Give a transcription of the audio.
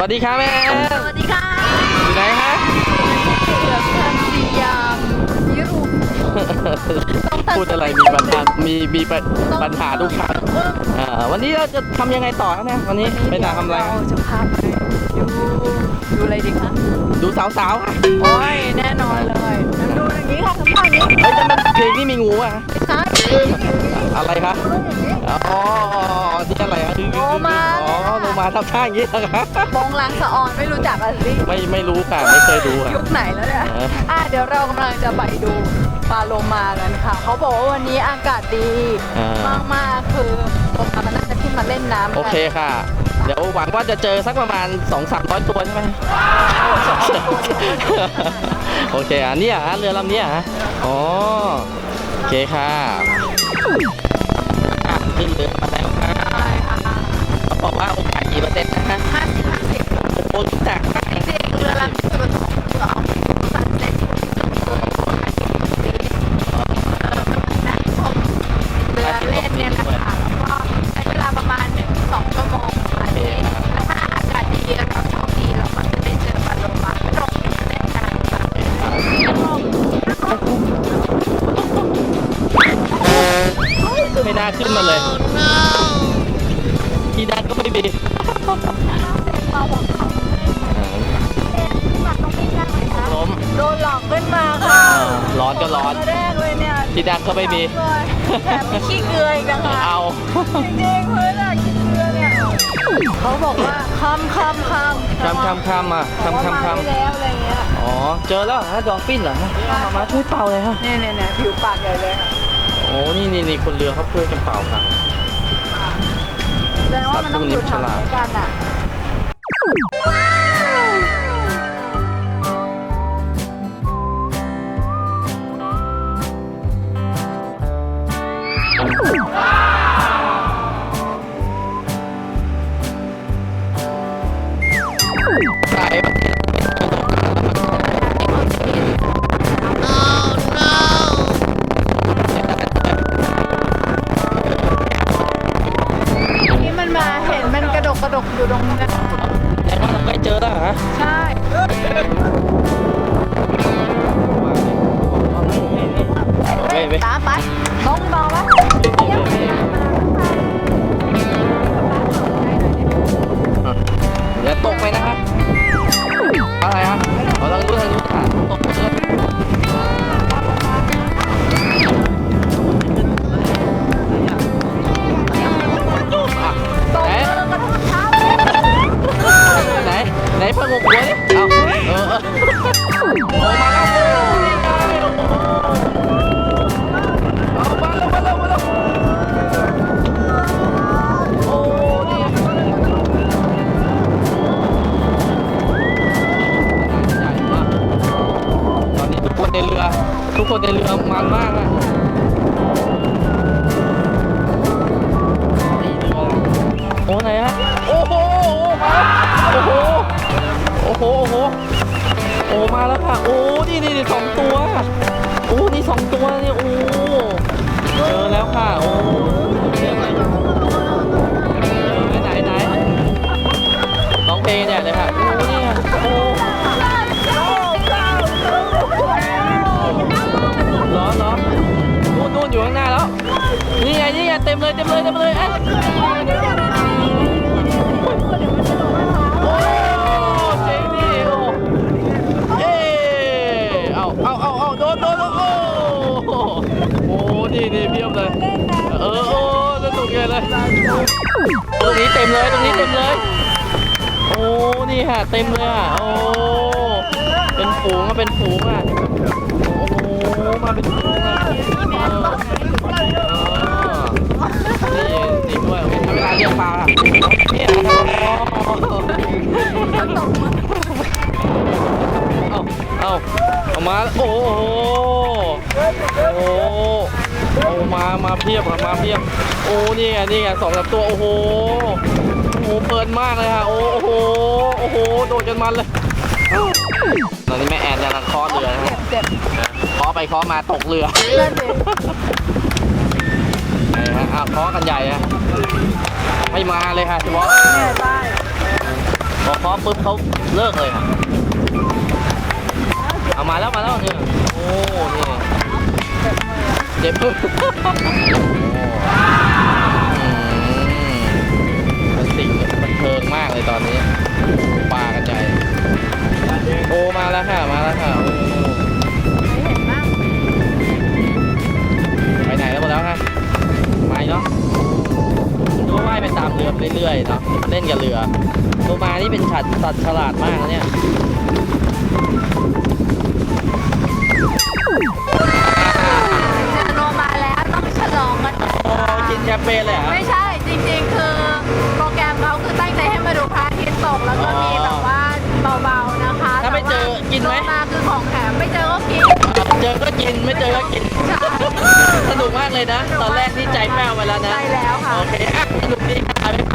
สวัสดีครับแม่สวัสดีค่ะอยู่ไหนฮะเหลือพันสียามยุโรปพูดอะไรมีปัญหา มีมีปัญปัญหาทุกครั้งอ่าวันนี้เราจะทำยังไงต่อครับเนี่ยวันนี้ไปไหนทำอะไรเราจะพาไปดูดูอะไรดีคะดูสาวๆค่ะโอ้ยแน่นอนเลยดูอย่างนี้ค่ะทำท่าอย่างนี้เฮ้ยแต่มันเพลงนี้มีงูอะไม่ใช่ อะไรคะอ๋อนี่อะไรฮะโลมาอ๋อโลมาทำท่าอย่างนี้เหรอคะมองลางสะออนไม่รู้จักอะสิไม่ไม่รู้ค่ะไม่เคยดูค่ะยุคไหนแล้วเนี่ยอะเดี๋ยวเรากำลังจะไปดูปลาโลมากันค่ะ เขาบอกว่าวันนี้อากาศดีมากมากๆคือโลมามันน่าจะขึ้นมาเล่นน้ำโอเคค่ะเดี๋ยวหวังว่าจะเจอสักประมาณ 2 3 0 0 ตัวใช่ไหมโอเคอะเนี่ยฮะเรือลำนี้ฮะอ๋อโอเคค่ะ ขึ้นเรือมาแล้วค่ะเขาบอกว่าโอกาสกี่เปอร์เซ็นต์นะคะ ไม่น่าขึ้นมาเลยที่นั่นก็ไม่มีมาหวังเขาเอ็นมาตรงนี้ได้ไหมคะล้มโดนหลอกขึ้นมาค่ะอ่าร้อนก็ร้อนแรกเลยเนี่ยที่นั่นก็ไม่มีแถมมีขี้เกลืออีกนะคะเอาจริงๆเพื่อนอะขี้เกลือเนี่ยเขาบอกว่าคำคำคำคำคำคำอะคำคำคว่ามาได้แล้วอะไรเงี้ยำอ๋อเจอแล้วเหรอฮะดอลฟินเหรอฮะมามาช่วยเป่าเลยฮะเนี่ยเนี่ยเนี่ยผิวปากใหญ่เลยค่ะ โอ้นี่นี่นี่คนเรือเขาช่วยกันเป่าค่ะแสดงว่ามันต้องอยู่แถวนี้กันอะ ต ในเรือมันมากอะโอ้ไหนฮะ โอ้โหมาโอ้โห โอ้โห โอ้โห โอ้มาแล้วค่ะ โอ้นี่นี่นี่สองตัว โอ้ นี่สองตัวเนี่ย โอ้ เจอแล้วค่ะ โอ้ เต็มเลยเต็มเลยเต็มเลยเอ๊ะโอ้เจ๋งดิโอ้เอ้เอาเอาเอาเอาโดนโดนโดนโอ้โหโอ้นี่นี่เพียบเลย เออโอ้สนุกเลยเลยตรงนี้เต็มเลยตรงนี้เต็มเลย โอ้นี่ค่ะเต็มเลยอะโอ้เป็นฝูงอะเป็นฝูงอะโอ้มาเป็นฝูงอะเออนี่นี่ด้วยโอเคใช้เวลาเรียก ปลาเนี่ยอ๋อเอาเอาเอามา โอ้โหโอ้โหโอ้มามาเพียบครับมาเพียบ โอ้นี่ไงนี่ไงสองสามตัว โอ้โห โอ้โหเพลินมากเลยค่ะโอ้โห โอ้โห โดดกันมันเลยตอนนี้แม่แอนกำลังเคาะเรือนะเจ็ฮะบเจ็บเคาะไปเคาะมาตกเรือ นั่นสินี่ฮะอ้าวเคาะกันใหญ่ฮะ ไม่มาเลยค่ะเฉพาะเนี่ยใช่พอเคาะปุ๊บเขาเลิกเลยค่ะเอามาแล้วมาแล้วเนี่ยโอ้นี่เจ็บมืออื เรือไปเรื่อยๆเนาะเล่นกับเรือโลมานี่เป็นฉัดสัตว์ฉลาดมากนะเนี่ยเจอโลมาแล้วต้องฉลองกันโอ้กินแชมเปญเลยเหรอไม่ใช่จริงๆ คือโปรแกรมเขาคือตั้งใจให้มาดูพระอาทิตย์ตกแล้วก็มีแบบว่าเบาๆนะคะถ้าไม่เจอกินไหมโลมาคือของแถมไม่เจอก็กินเจอก็กินไม่เจอก็กินใช่สนุกมากเลยนะ ตอนแรกนี่ใจแป้วไปแล้วนะใช่แล้วค่ะโอเคอะสนุกดีครับ